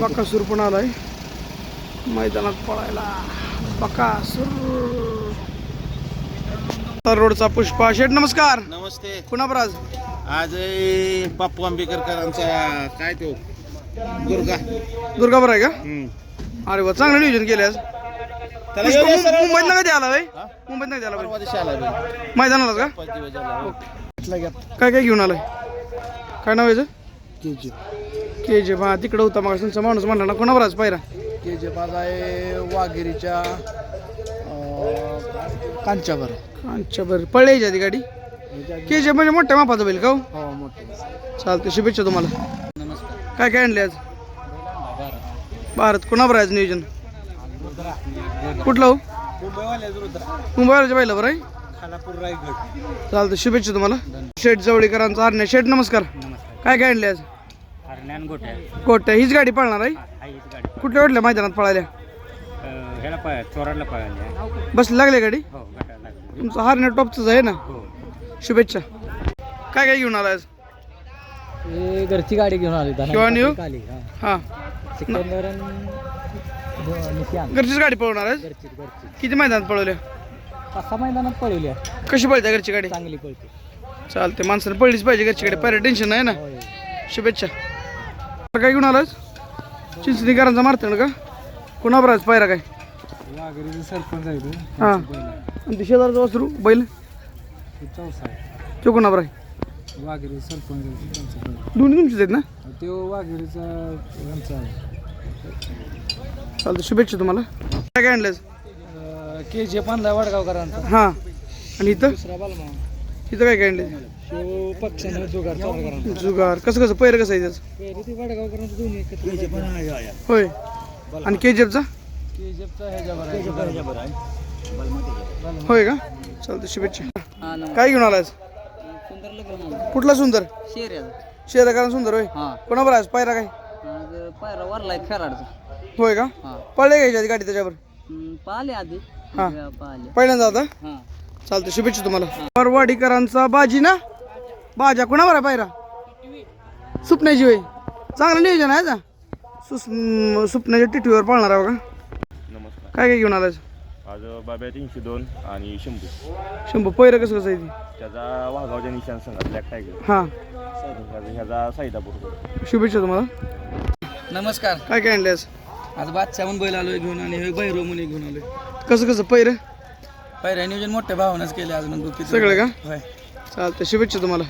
बकासूर पण आलाय. मैदानात पळायला. बकासूर रोडचा पुष्पा शेठ नमस्कार. नमस्ते. कुणाबराज आज? ए, बाप्पू आंबेकरकरांचा काय तो दुर्गा. दुर्गाबर आहे का? हम्म. अरे वा चांगलं नियोजन केले आज. मुंबईत ना कधी आला भाई? मुंबईत नाही आला. मैदानाला का. काय काय घेऊन आलाय? काय नाव याचं? के जे हा तिकडं होता मग तुमचा माणूस म्हणला ना कोणावर आज पायरा? के जे बाज आहे वाघेरीच्या कांच्यावर. अच्छा बरं. पळले आधी गाडी? के जे म्हणजे मोठ्या मापाचा बैल का हो? हो मोठे. चालतं शुभेच्छा तुम्हाला. नमस्कार. काय काय आणले आज? भारत. कोणावर आहे आज नियोजन? कुठलं हो? मुंबईवाल्याच्या बैला बरं आहे रायगड. चालतं शुभेच्छा तुम्हाला. शेठ जवळीकरांचा हरण्या शेठ नमस्कार. काय काय आणले आज? हरण्यान गोट्या. कोट्या हीच गाडी पळणार आहे? आहे हीच गाडी. कुठल्या कुठल्या मैदानात पळाल्या? अं, ह्याला पाय चोराडला पळाली बस लागले गाडी? हो गटाला लागली. तुमचं हरण्या टॉपचंच आहे ना? हो. शुभेच्छा. काय काय घेऊन आला आज? घरची गाडी घेऊन आली किंवा न्यू? आली हां. सिकंदर निशान घरचीच गाडी पळवणार आहे घरची घरची किती मैदानात पळवल्या? पाच सहा मैदानात पळवल्या. कशी पळते घरची गाडी? चांगली पळते. चालते माणसाने पळलीच पाहिजे घरची गाडी. पायऱ्या टेन्शन नाही ना? होय. शुभेच्छा. काय घेऊन आलास? चिंचणीकरांचा मारते का? कुणावर आज पायरा काय? सरपंच तो हां. आणि ते शेजारचं वासरू? बैल? तो कुणावर आहे. वाघेरी सरपंच त्यांचा दोन्ही तुमचीच आहेत ना? तो वाघेरीचा चालतं शुभेच्छा तुम्हाला. काय काय आणलं के जे पांढरा वडगावकरांचा. हां. आणि इथं? दुसरा बालमा इथं काय काय आणले तो पक्षानं जुगार चालू जुगार. कसं कसं? पैर कसं आहे त्याचं? पहिले ते वडगावकरांचं दोन्ही एकत्र होय. आणि के जी एफचा ह्याच्यावर आहे. होय का? चालतं शुभेच्छा. काय घेऊन आलास सुंदर लग्न कुठला सुंदर? शेऱ्याचा शेरकारण सुंदर होय. हा. कोणावर आज पायरा काय? आज पायरा वरलाय खराडचा होय का? हा. पळले घ्यायच्या आधी गाडी त्याच्यावर? पाहिले आधी. हा पाहिले. पहिल्यांदा आता? हा. चालतं शुभेच्छा तुम्हाला. परवाडीकरांचा बाजी ना? बाजा कोणावर आहे पायरा? सुपण्याची होय. चांगलं नियोजन आहे का सुस सुपण्याच्या टिटवीवर पाळणार आहे बघा. नमस्कार. काय काय घेऊन आलाय आज बाब्या तीनशे दोन आणि शंभू. शंभू पैरं कसं कसं आहे ती? त्याचा वाघावच्या निशाण संघात ब्लॅक टायगर हां. ह्याचा- ह्याचा साईदापूर शुभेच्छा तुम्हाला. नमस्कार. काय काय आणले आज आज बादशाहून बैल आलोय घेऊन आणि हे बैरो मुनी घेऊन आलोय. कसं कसं पैरं पहिल्या नियोजन मोठ्या भावनाच केले आज मग सगळं का? होय. चालतं शुभेच्छा तुम्हाला.